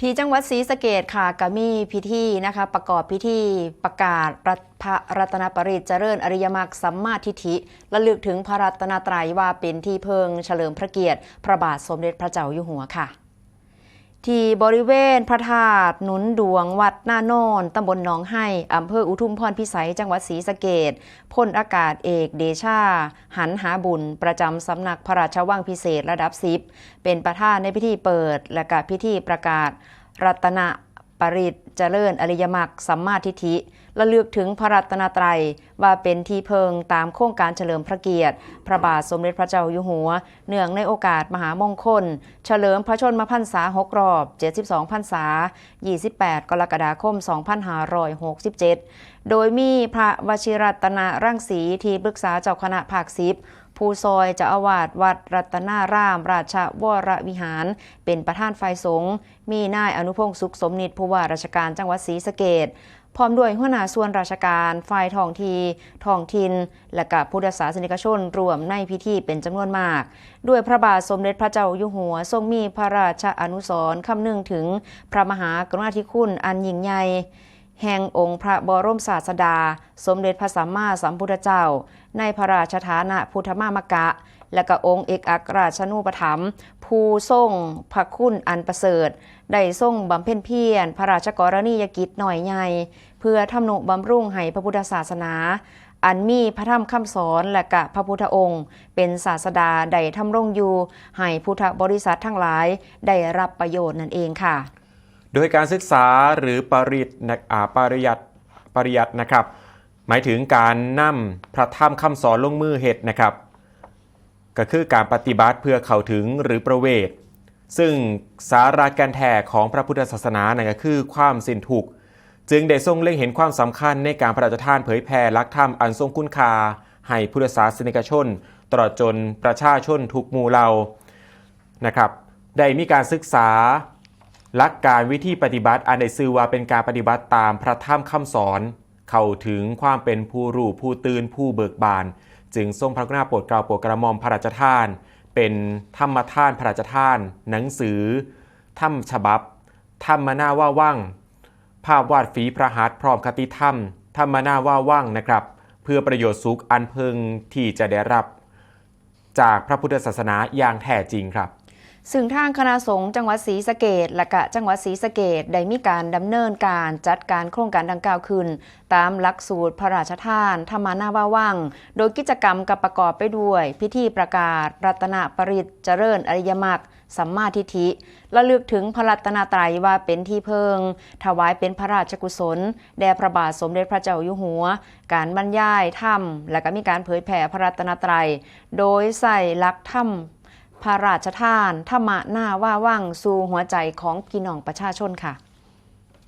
ที่จังหวัดศรีสะเกดค่ะก็มีพิธีนะคะ ประกอบพิธีประกาศรัตพระรัตนปริจเจริญอริยมรรคสัมมาทิฏฐิระลึกถึงพระรัตนตรัยว่าเป็นที่เพิงเฉลิมพระเกียรติ พระบาทสมเด็จพระเจ้าอยู่หัวค่ะ ที่บริเวณพระธาตุหนุนดวงวัดหน้านอนตำบลหนองไห้อำเภออุทุมพรพิสัยจังหวัดศรีสะเกดพลอากาศเอกเดชา หันหาบุญ ประจำสำนักพระราชวังพิเศษระดับสิบเป็นประธานในพิธีเปิดและก็พิธีประกาศรัตน ปริตเจริญอริยมรรคสัมมาทิฏฐิระลึกถึงพระรัตนตรัยว่าเป็นที่เพิงตามโครงการเฉลิมพระเกียรติ พระบาทสมเด็จพระเจ้าอยู่หัว เนื่องในโอกาสมหามงคล เฉลิมพระชนมพรรษา6รอบ 72พรรษา 28 กรกฎาคม 2567 โดยมีพระวชิรัตนรังสีที่ปรึกษาเจ้าคณะภาคสิบ ผู้ซอยเจะอาวาสวัดรัตนาราม ราชวรวิหาร เป็นประธานฝ่ายสงฆ์มีนายอนุพงศ์สุขสมนิตผู้ว่าราชการจังหวัดศรีสะเกดพร้อมด้วยหัวหน้าส่วนราชการฝ่ายท้องทีท้องถิ่นและกับพุทธศาสนิกชนรวมในพิธีเป็นจำนวนมาก ด้วยพระบาทสมเด็จพระเจ้าอยู่หัว ทรงมีพระราชอนุสรณ์คำนึงถึงพระมหากรุณาธิคุณอันยิ่งใหญ่ แห่งองค์พระบรมศาสดา สมเด็จพระสัมมาสัมพุทธเจ้า ในพระราชฐานะพุทธมามกะ และก็องค์เอกอัครราชนูปถัมภ์ผู้ทรงพระคุณอันประเสริฐ ได้ทรงบำเพ็ญเพียรพระราชกรณียกิจหน่อยใหญ่ เพื่อทำนุบำรุงให้พระพุทธศาสนาอันมีพระธรรมคำสอนและกะพระพุทธองค์ เป็นศาสดาได้ทำรงอยู่ให้พุทธบริษัททั้งหลายได้รับประโยชน์นั่นเองค่ะ โดยการศึกษาหรือปริตนะปริยัติปริยัตินะครับ หมายถึงการนำพระธรรมคำสอนลงมือเหตุนะครับ ก็คือการปฏิบัติเพื่อเข้าถึงหรือประเวท ซึ่งสาระแกนแท้ของพระพุทธศาสนานั่นก็คือความสิ้นทุกข์จึงได้ทรงเล็งเห็นความสำคัญในการพระราชทานเผยแผ่ลักธรรมอันทรงคุณค่าให้พุทธศาสนิกชน ตลอดจนประชาชนทุกหมู่เหล่านะครับ ได้มีการศึกษา หลักการวิธีปฏิบัติอันได้ซื่อว่าเป็นการปฏิบัติตามพระธรรมคำสอน เข้าถึงความเป็นผู้รู้ผู้ตื่นผู้เบิกบาน จึงทรงพระกรุณาโปรดเกล้าโปรดกระหม่อมพระราชทาน เป็นธรรมทานพระราชทาน หนังสือธรรมฉบับ ธรรมนาว่าว่างภาพวาดฝีพระหัตถ์พร้อมคติธรรม ธรรมนาว่าว่างนะครับ เพื่อประโยชน์สุขอันเพึงที่จะได้รับ จากพระพุทธศาสนาอย่างแท้จริงครับ ซึ่งทางคณะสงฆ์จังหวัดศรีสะเกดและกะจังหวัดศรีสะเกดได้มีการดำเนินการจัดการโครงการดังกล่าวขึ้น ตามหลักสูตรพระราชทานธรรมนาว่าว่าง โดยกิจกรรมกับประกอบไปด้วย พิธีประกาศ รัตนปริตเจริญอริยมรรคสัมมาทิฏฐิระลึกถึงพระรัตนตรัยว่าเป็นที่เพิง ถวายเป็นพระราชกุศล แด่พระบาทสมเด็จพระเจ้าอยู่หัว การบรรยายธรรม และก็มีการเผยแผ่พระรัตนตรัย โดยใส่ลักธรรม พระราชทานธรรมะหน้าว่าว่างสู่หัวใจของพี่น้องประชาชนค่ะ